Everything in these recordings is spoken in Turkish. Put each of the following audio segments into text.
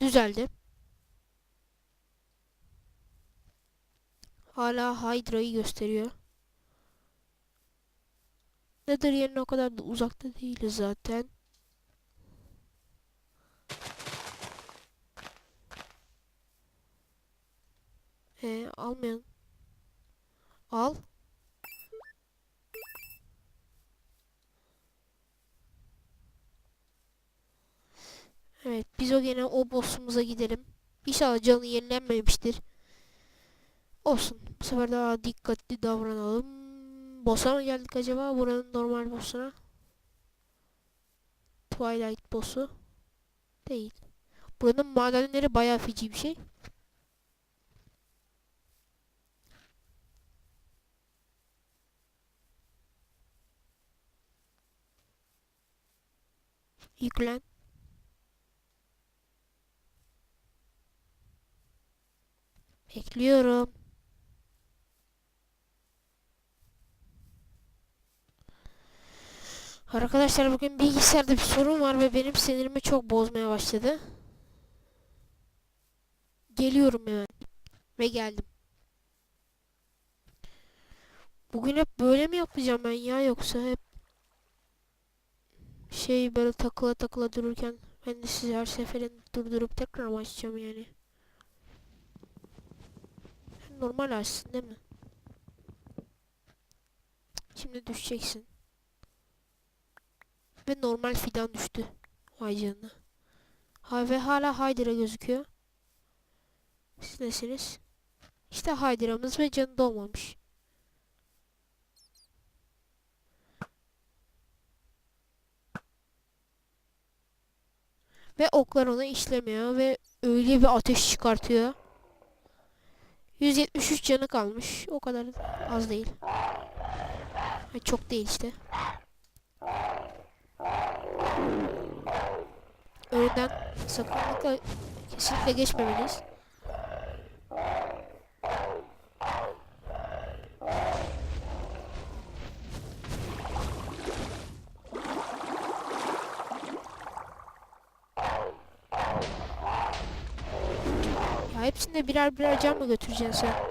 Düzeldi. Hala Hydra'yı gösteriyor. Nether yerine o kadar da uzakta değiliz zaten. Ee, almayalım. Al. Evet, biz o gene o boss'umuza gidelim. İnşallah canı yenilenmemiştir. Olsun. Bu sefer daha dikkatli davranalım. Boss'a mı geldik acaba? Buranın normal boss'una. Twilight boss'u. Değil. Buranın madenleri bayağı feci bir şey. Yüklen. Bekliyorum. Arkadaşlar bugün bilgisayarda bir sorun var ve benim sinirimi çok bozmaya başladı. Geliyorum hemen. Ve geldim. Bugün hep böyle mi yapacağım ben ya yoksa hep şey böyle takıla takıla dururken ben de sizi her seferinde durdurup tekrar mı açacağım yani? Normal açsın değil mi? Şimdi düşeceksin. Ve normal fidan düştü. Vay canına. Ha, ve hala Hydra'ya gözüküyor. Siz nesiniz? İşte Hydra'mız ve canı dolmamış. Ve oklar ona işlemiyor ve öyle bir ateş çıkartıyor. 173 canı kalmış. O kadar az değil. Ha, çok değil işte. Önünden sakınlıkla kesinlikle geçmemeliyiz. Ya hepsinde birer birer can mı götüreceksin sen?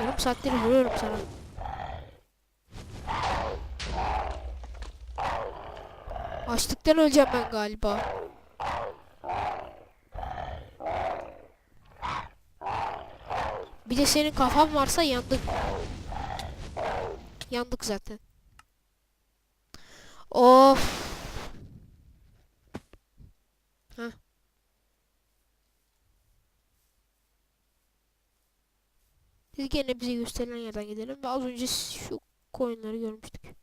Yarım saattir vuruyorum sana. Açlıktan öleceğim ben galiba. Bir de senin kafan varsa yandık. Yandık zaten. Of. Heh. Biz gene bize gösterilen yerden gidelim ve az önce şu coinleri görmüştük.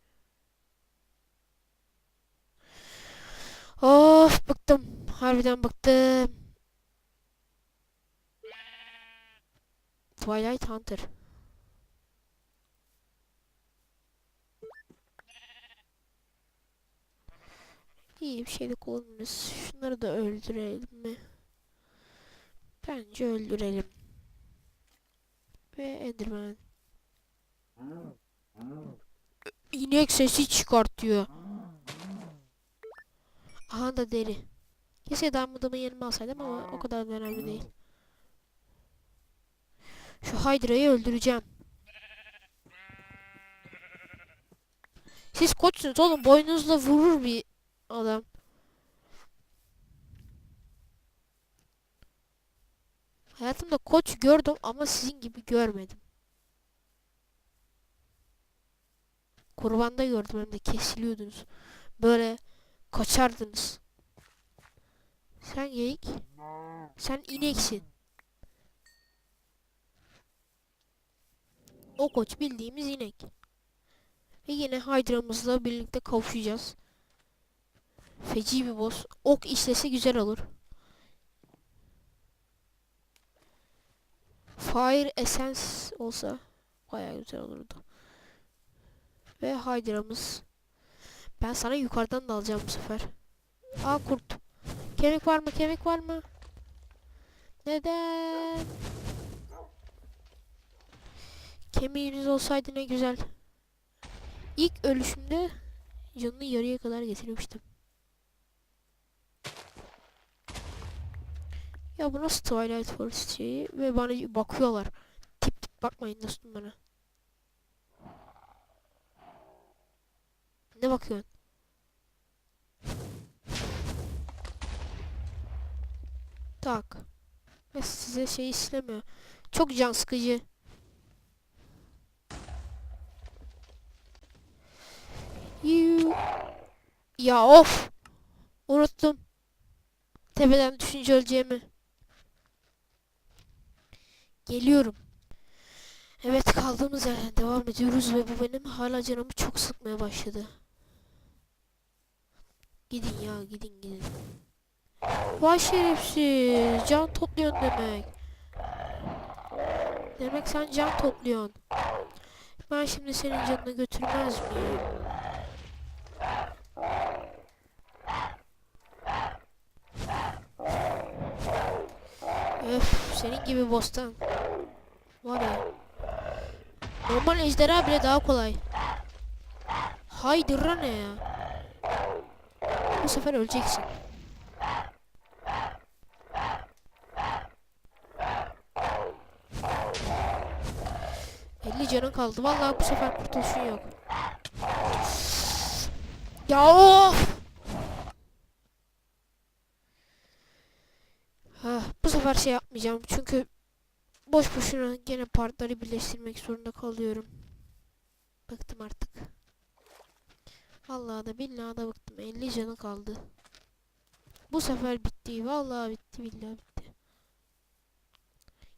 Of bıktım. Harbiden bıktım. Twilight Hunter. İyi bir şey de kullanırız. Şunları da öldürelim mi? Bence öldürelim. Ve Enderman. İnek sesi çıkartıyor. Aha da deri. Keşke damladığımı yerime alsaydım ama o kadar da önemli değil. Şu Hydra'yı öldüreceğim. Siz koçsunuz oğlum boynunuzla vurur bir adam. Hayatımda koç gördüm ama sizin gibi görmedim. Kurbanda gördüm hem de kesiliyordunuz. Böyle kaçardınız. Sen geyik. Sen ineksin. O koç bildiğimiz inek. Ve yine Hydra'mızla birlikte kavuşacağız. Feci bir boss. Ok işlese güzel olur. Fire Essence olsa bayağı güzel olurdu. Ve Hydra'mız. Ben sana yukarıdan da alacağım bu sefer. Aa kurt. Kemik var mı? Kemik var mı? Neden? Kemiğiniz olsaydı ne güzel. İlk ölüşümde canını yarıya kadar getirmiştim. Ya bu nasıl Twilight Forest şeyi ve bana bakıyorlar. Tip tip bakmayın dostum bana. Ne bakıyorsun? Tak. Ve size şey istemiyor. Çok can sıkıcı. Yuu. Ya of. Unuttum. Tepeden düşünce öleceğimi. Geliyorum. Evet kaldığımız yerden devam ediyoruz ve bu benim hala canımı çok sıkmaya başladı. Gidin ya gidin gidin. Vay şerefsiz. Can topluyorsun demek. Demek sen can topluyorsun. Ben şimdi senin canını götürmez miyim? Öf senin gibi bostan. Var. Normal ejderha bile daha kolay. Haydırra ne ya? Bu sefer öleceksin. Elli canın kaldı. Vallahi bu sefer kurtuluşun yok. Ya of! Ah, bu sefer şey yapmayacağım çünkü boş boşuna gene partları birleştirmek zorunda kalıyorum. Bıktım artık. Vallahi da billahi da bıktım. 50 canı kaldı. Bu sefer bitti. Vallahi bitti billahi bitti.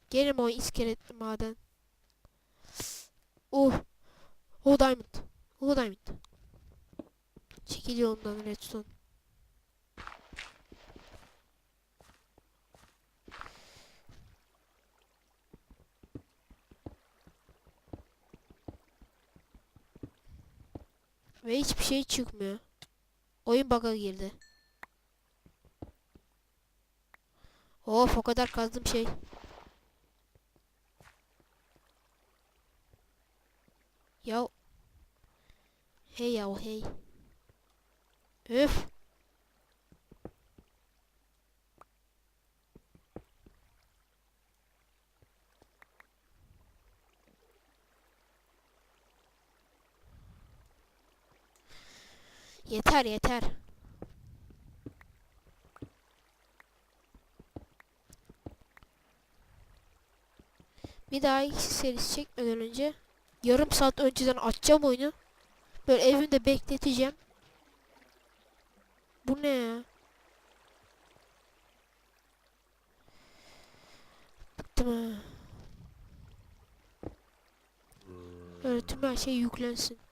Gene mi o iskeletli maden? Oh. Oh diamond. Oh diamond. Çekil yolundan redstone. Ve hiçbir şey çıkmıyor. Oyun bug'a girdi. Of o kadar kazdım şey. Ya. Hey ya hey. Öf. Yeter yeter. Bir daha ilk serisi çekmeden önce yarım saat önceden açacağım oyunu. Böyle evimde bekleteceğim. Bu ne ya? Bıktım ha. Böyle tüm her şey yüklensin.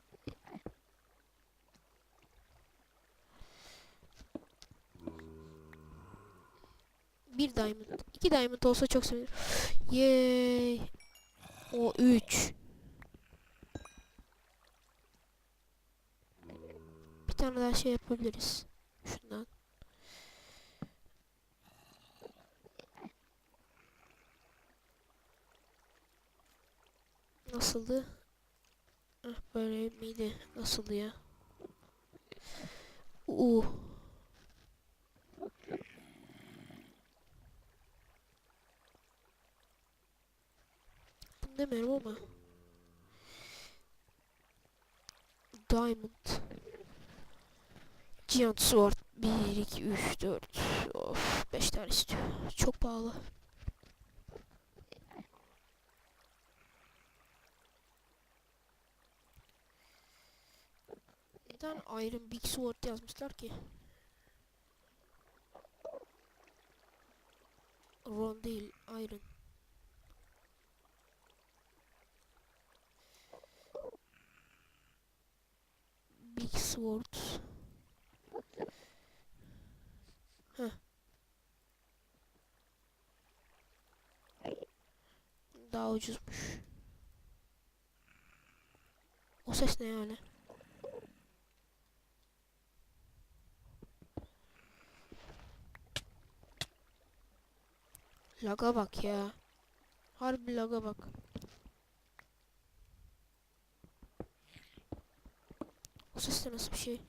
Bir diamond. iki diamond olsa çok sevinirim. Yay. O üç. Bir tane daha şey yapabiliriz. Şundan. Nasıldı? Ah böyle miydi? Nasıldı ya? Uh. Demiyorum ama. Diamond. Giant Sword 1, 2, 3, 4. Of 5 tane istiyor. Çok pahalı. Neden Iron Big Sword yazmışlar ki? Ron değil, Iron. Sword. daha ucuzmuş. O ses ne öyle? Laga bak ya. Harbi laga bak. O ses de nasıl bir şey?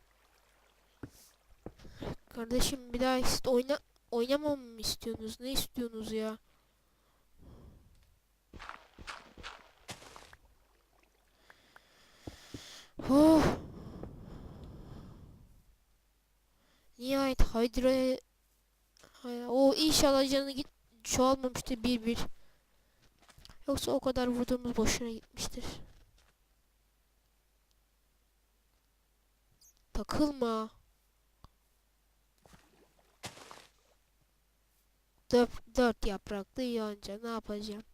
Kardeşim bir daha ist oyna oynamam mı istiyorsunuz? Ne istiyorsunuz ya? Oh. Nihayet Hydra'ya o inşallah canı git çoğalmamıştır bir bir. Yoksa o kadar vurduğumuz boşuna gitmiştir. Takılma. Dört, dört yapraklı yonca ne yapacağım?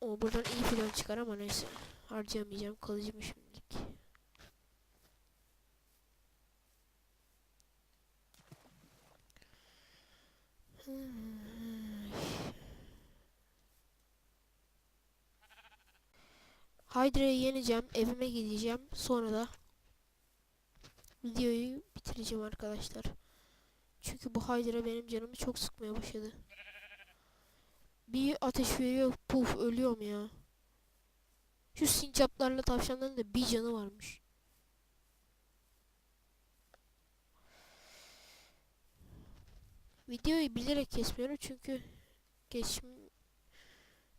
O buradan iyi plan çıkar ama neyse. Harcamayacağım kalıcı mı şimdilik. Hydra'yı yeneceğim. Evime gideceğim. Sonra da videoyu bitireceğim arkadaşlar. Çünkü bu Hydra benim canımı çok sıkmaya başladı. Bir ateş veriyor. Puf ölüyorum ya. Şu sincaplarla tavşanların da bir canı varmış. Videoyu bilerek kesmiyorum çünkü geçim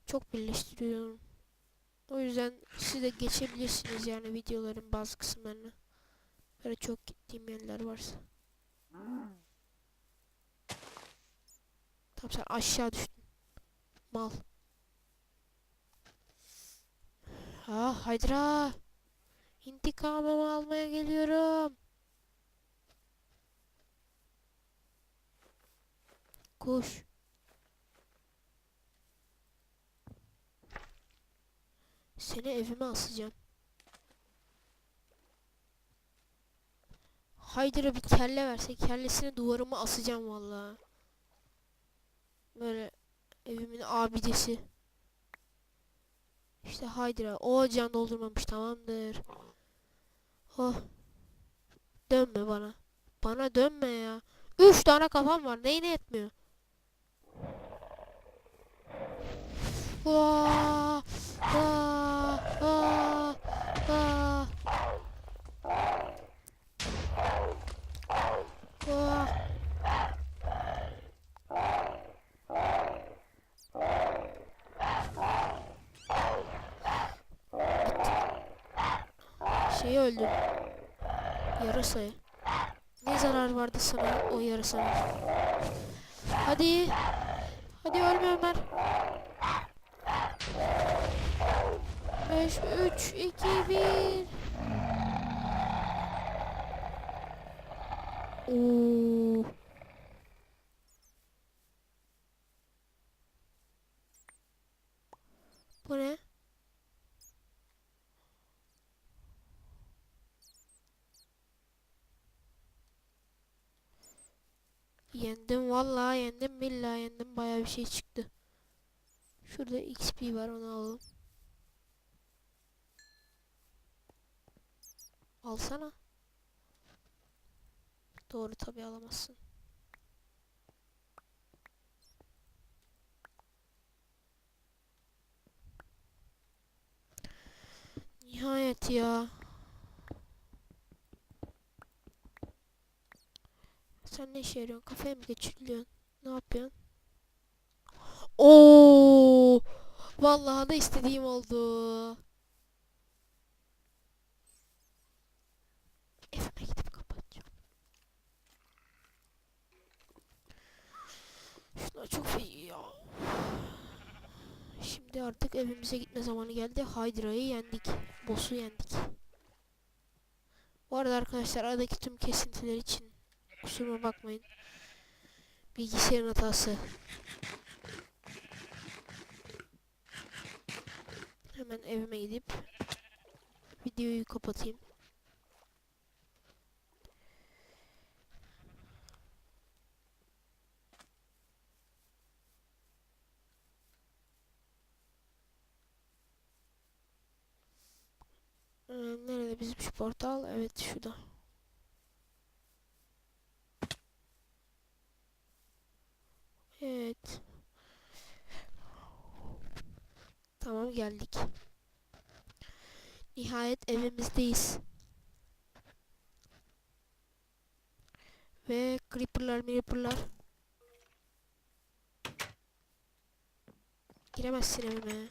çok birleştiriyorum. O yüzden siz de geçebilirsiniz yani videoların bazı kısımlarını. Böyle çok gittiğim yerler varsa. Tamam sen aşağı düştün. Mal. Ah Haydra. İntikamımı almaya geliyorum. Koş. Seni evime asacağım. Haydır'a bir kelle verse kellesini duvarıma asacağım vallahi. Böyle evimin abidesi. İşte Haydır'a o can doldurmamış tamamdır. Oh. Dönme bana. Bana dönme ya. Üç tane kafam var. Neyine yetmiyor? Vaa, vaa, vaa, vaa. Vaa. Şeyi öldür. Yarasayı. Ne zarar vardı sana o yarasana? Hadi. Hadi ölme Ömer. 5, 3, 2, 1. Oo. Bu ne? Yendim vallahi yendim billahi yendim bayağı bir şey çıktı. Şurada XP var onu alalım. Alsana. Doğru tabi alamazsın. Nihayet ya. Sen ne işe yarıyorsun? Kafaya mı geçiriliyorsun? Ne yapıyorsun? Oo! Vallahi da istediğim oldu. Evime gidip kapatacağım. Şunlar çok iyi ya. Şimdi artık evimize gitme zamanı geldi. Hydra'yı yendik. Boss'u yendik. Bu arada arkadaşlar aradaki tüm kesintiler için kusuruma bakmayın. Bilgisayarın hatası. Hemen evime gidip videoyu kapatayım. Ee, nerede bizim şu portal? Evet şurada. Evet. Tamam geldik. Nihayet evimizdeyiz. Ve creeperlar creeperlar. Giremezsin evime.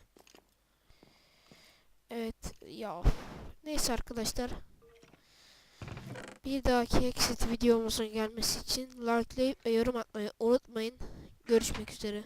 Evet ya. Neyse arkadaşlar. Bir dahaki exit videomuzun gelmesi için likelayıp ve yorum atmayı unutmayın. Görüşmek üzere.